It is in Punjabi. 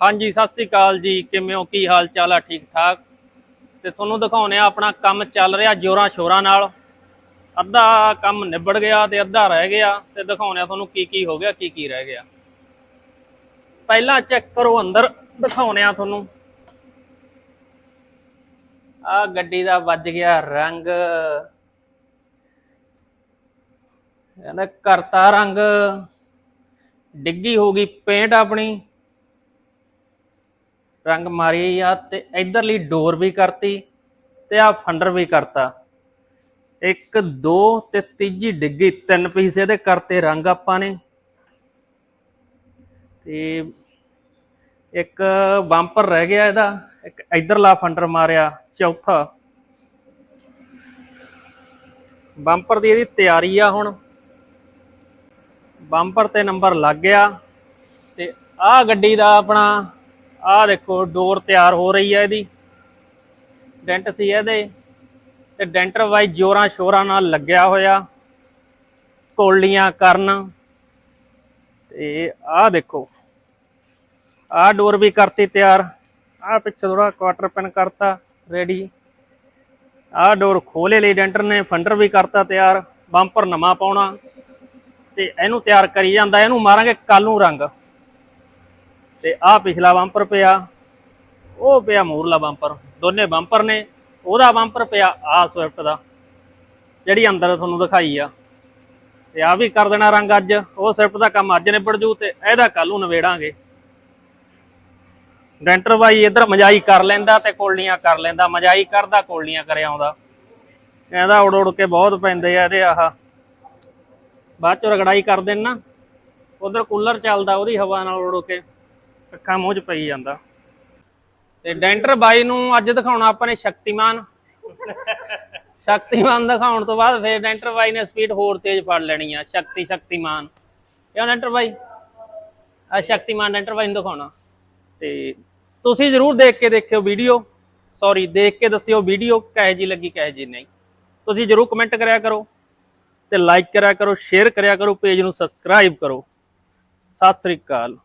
ਹਾਂਜੀ, ਸਤਿ ਸ੍ਰੀ ਅਕਾਲ ਜੀ। ਕਿਵੇਂ ਹੋ? ਕੀ ਹਾਲ ਚਾਲ ਆ? ਠੀਕ ਠਾਕ? ਤੇ ਤੁਹਾਨੂੰ ਦਿਖਾਉਨੇ ਆ ਆਪਣਾ ਕੰਮ ਚੱਲ ਰਿਹਾ ਜੋਰਾਂ ਸ਼ੋਰਾਂ ਨਾਲ। ਅੱਧਾ ਕੰਮ ਨਿਬੜ ਗਿਆ ਤੇ ਅੱਧਾ ਰਹਿ ਗਿਆ ਤੇ ਦਿਖਾਉਨੇ ਆ ਤੁਹਾਨੂੰ ਕੀ ਕੀ ਹੋ ਗਿਆ, ਕੀ ਕੀ ਰਹਿ ਗਿਆ। ਪਹਿਲਾਂ ਚੈੱਕ ਕਰੋ ਅੰਦਰ ਦਿਖਾਉਨੇ ਆ ਤੁਹਾਨੂੰ। ਆ ਗੱਡੀ ਦਾ ਵੱਜ ਗਿਆ ਰੰਗ। ਕਹਿੰਦਾ ਕਰਤਾ ਰੰਗ। ਡਿੱਗੀ ਹੋ ਗਈ ਪੇਂਟ ਆਪਣੀ। ਰੰਗ ਮਾਰੀ ਆ ਤੇ ਇਧਰਲੀ ਡੋਰ ਵੀ ਕਰਤੀ ਤੇ ਆ ਫੰਡਰ ਵੀ ਕਰਤਾ। ਇੱਕ, ਦੋ ਤੇ ਤੀਜੀ ਡਿੱਗੀ, ਤਿੰਨ ਪੀਸ ਇਹਦੇ ਕਰਤੇ ਰੰਗ ਆਪਾਂ ਨੇ। ਤੇ ਇੱਕ ਬੰਪਰ ਰਹਿ ਗਿਆ ਇਹਦਾ, ਇੱਕ ਇਧਰਲਾ ਫੰਡਰ ਮਾਰਿਆ, ਚੌਥਾ। ਬੰਪਰ ਦੀ ਇਹਦੀ ਤਿਆਰੀ ਆ ਹੁਣ। ਬੰਪਰ ਤੇ ਨੰਬਰ ਲੱਗ ਗਿਆ ਤੇ ਆਹ ਗੱਡੀ ਦਾ ਆਪਣਾ ਆਹ ਦੇਖੋ ਡੋਰ ਤਿਆਰ ਹੋ ਰਹੀ ਹੈ ਇਹਦੀ। ਡੈਂਟ ਸੀ ਇਹਦੇ। ਤੇ ਡੈਂਟਰ ਵਾਈ ਜੋਰਾਂ ਸ਼ੋਰਾਂ ਨਾਲ ਲੱਗਿਆ ਹੋਇਆ। ਕੋਲੀਆਂ ਕਰਨ। ਤੇ ਆਹ ਦੇਖੋ। ਆਹ ਡੋਰ ਵੀ ਕਰਤੀ ਤਿਆਰ। ਆਹ ਪਿੱਛੇ ਥੋੜਾ ਕੁਆਟਰ ਪਿਨ ਕਰਤਾ ਰੈਡੀ ਆਹ ਡੋਰ ਖੋਲੇ ਲਈ ਡੈਂਟਰ ਨੇ ਫੰਡਰ ਵੀ ਕਰਤਾ ਤਿਆਰ। ਬੰਪਰ ਨਵਾਂ ਪਾਉਣਾ। ਤੇ ਇਹਨੂੰ ਤਿਆਰ ਕਰੀ ਜਾਂਦਾ। ਇਹਨੂੰ ਮਾਰਾਂਗੇ ਕੱਲ ਨੂੰ ਰੰਗ। ਤੇ ਆਹ ਪਿਛਲਾ ਬੰਪਰ ਪਿਆ, ਉਹ ਪਿਆ ਮੂਰਲਾ ਬੰਪਰ, ਦੋਨੇ ਬੰਪਰ ਨੇ, ਉਹਦਾ ਬੰਪਰ ਪਿਆ ਆਹ ਸਵਿਫਟ ਦਾ, ਜਿਹੜੀ ਅੰਦਰ ਤੁਹਾਨੂੰ ਦਿਖਾਈ ਆ। ਤੇ ਆ ਵੀ ਕਰ ਦੇਣਾ ਰੰਗ ਅੱਜ, ਉਹ ਸਵਿਫਟ ਦਾ ਕੰਮ ਅੱਜ ਨਿਬੜ ਜੂ ਤੇ ਇਹਦਾ ਕੱਲ ਨੂੰ ਨਵੇੜਾਂਗੇ ਡੈਂਟਰ ਬਾਈ ਇੱਧਰ ਮਜਾਈ ਕਰ ਲੈਂਦਾ ਤੇ ਕੋਲੀਆਂ ਕਰ ਲੈਂਦਾ, ਮਜਾਈ ਕਰਦਾ ਕੋਲਨੀਆਂ ਕਰਿਆ ਆਉਂਦਾ। ਕਹਿੰਦਾ ਉੜ ਉੜ ਕੇ ਬਹੁਤ ਪੈਂਦੇ ਆ ਇਹਦੇ ਆਹ। ਬਾਅਦ ਚ ਰਗੜਾਈ ਕਰ ਦੇਣ ਨਾ, ਉਧਰ ਕੂਲਰ ਚੱਲਦਾ ਉਹਦੀ ਹਵਾ ਨਾਲ ਉੜ ਉੜ ਕੇ। ਅੱਖਾਂ ਮੂੰਹ 'ਚ ਪਈ ਜਾਂਦਾ। ਤੇ ਡੈਂਟਰ ਬਾਈ ਨੂੰ ਅੱਜ ਦਿਖਾਉਣਾ ਆਪਾਂ ਨੇ ਸ਼ਕਤੀਮਾਨ। ਸ਼ਕਤੀਮਾਨ ਦਿਖਾਉਣ ਤੋਂ ਬਾਅਦ ਫਿਰ ਡੈਂਟਰ ਬਾਈ ਨੇ ਸਪੀਡ ਹੋਰ ਤੇਜ਼ ਫੜ ਲੈਣੀ ਆ, ਸ਼ਕਤੀ, ਸ਼ਕਤੀਮਾਨ। ਕਿਉਂ ਡੈਂਟਰ ਬਾਈ? ਆ ਸ਼ਕਤੀਮਾਨ ਡੈਂਟਰ ਬਾਈ ਨੂੰ ਦਿਖਾਉਣਾ। ਤੇ ਤੁਸੀਂ ਜਰੂਰ ਦੇਖ ਕੇ ਦੇਖਿਓ ਵੀਡੀਓ। ਸੌਰੀ ਦੇਖ ਕੇ ਦੱਸਿਓ ਵੀਡੀਓ, ਕਿਹੋ ਜੀ ਲੱਗੀ, ਕਿਹੋ ਜੀ ਨਹੀਂ। ਤੁਸੀਂ ਜਰੂਰ ਕਮੈਂਟ ਕਰਿਆ ਕਰੋ ਤੇ ਲਾਈਕ ਕਰਿਆ ਕਰੋ ਸ਼ੇਅਰ ਕਰਿਆ ਕਰੋ ਪੇਜ ਨੂੰ ਸਬਸਕ੍ਰਾਈਬ ਕਰੋ। ਸਤਿ ਸ੍ਰੀ ਅਕਾਲ।